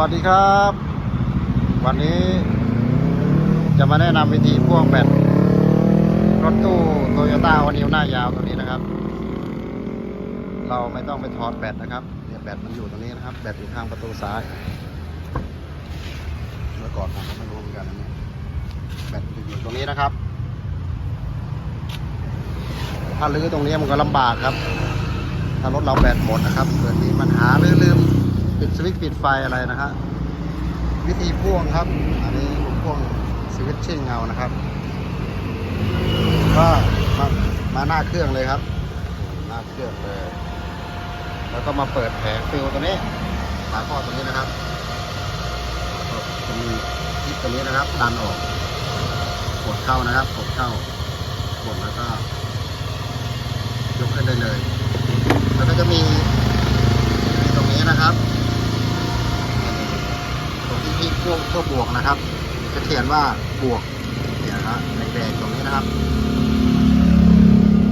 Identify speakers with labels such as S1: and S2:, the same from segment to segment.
S1: วัสดีครับ วันนี้จะมาแนะนำวิธีพ่วงแบตรถตู้โตโยต้าวันนิวหน้ายาวตัวนี้นะครับ เราไม่ต้องไปถอดแบตนะครับเนี่ยแบตมันอยู่ตรงนี้นะครับ แบตอยู่ข้างประตูซ้ายเมื่อก่อนผมก็ไม่รู้เหมือนกันนะแบตมันอยู่ตรงนี้นะครับ ถ้าลื้อตรงนี้มันก็ลำบากครับ ถ้ารถเราแบตหมดนะครับเกิดมีปัญหาหรือลืม วิตช์ปิดไฟอะไรนะฮะวิธีพ่วงครับ อันนี้พ่วงสวิตชิ่งเอานะครับ ก็มามาหน้าเครื่องเลยครับ หน้าเครื่องเลย แล้วก็มาเปิดแผงฟิลตัวนี้ฝาข้อตัวนี้นะครับก็จะมีทิปตัวนี้นะครับ ดันออกกดเข้านะครับกดเข้ากดแล้วก็ ยกขึ้นได้เลย แล้วก็จะมีตรงนี้นะครับ ตรงที่ที่พ วกพวกบวกนะครับ จะเขียนว่าบวกเนี่ยนะครับแดงๆตรงนี้นะครับ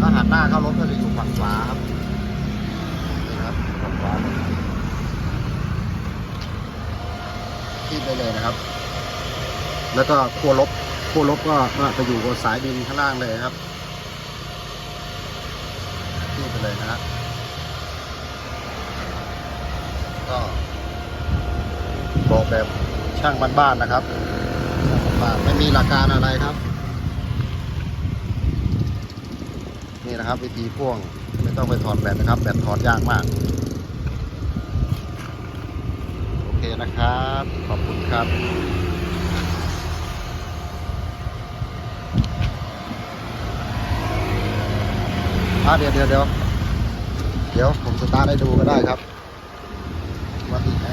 S1: ถ้าหันหน้าเข้ารถก็จะอยู่ฝั่งขวาครับนี่ครับฝั่งขวาที่ได้เลยนะครับ แล้วก็ขั้วลบขั้วลบก็ก็จะอยู่บนสายดินข้างล่างเลยครับที่ไปเลยนะฮะก็บอกแบบ ช่างบ้านๆนะครับบ้านไม่มีหลักการอะไรครับ นี่นะครับ วิธีพ่วงไม่ต้องไปถอดแบตนะครับ แบตถอดยากมาก โอเคนะครับ ขอบคุณครับอะเดี๋ยวเดี๋ยวเดี๋ยวเดี๋ยวผมสตาร์ทให้ดูก็ได้ครับว่าดีไหม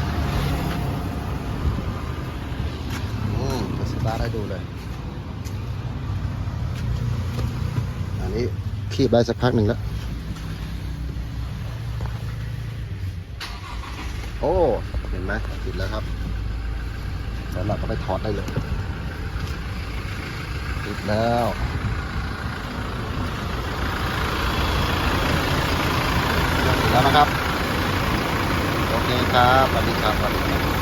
S1: อืมจะส ตาร์ทให้ดูเลย อันนี้คีบได้สักพักหนึ่งแล้ว โอ้ เห็นไหมติดแล้วครับแล้วเราก็ไปถอดได้เลย ติดแล้วแล้วนะครับ โอเคครับสวัสดีครับสวัสดีครับ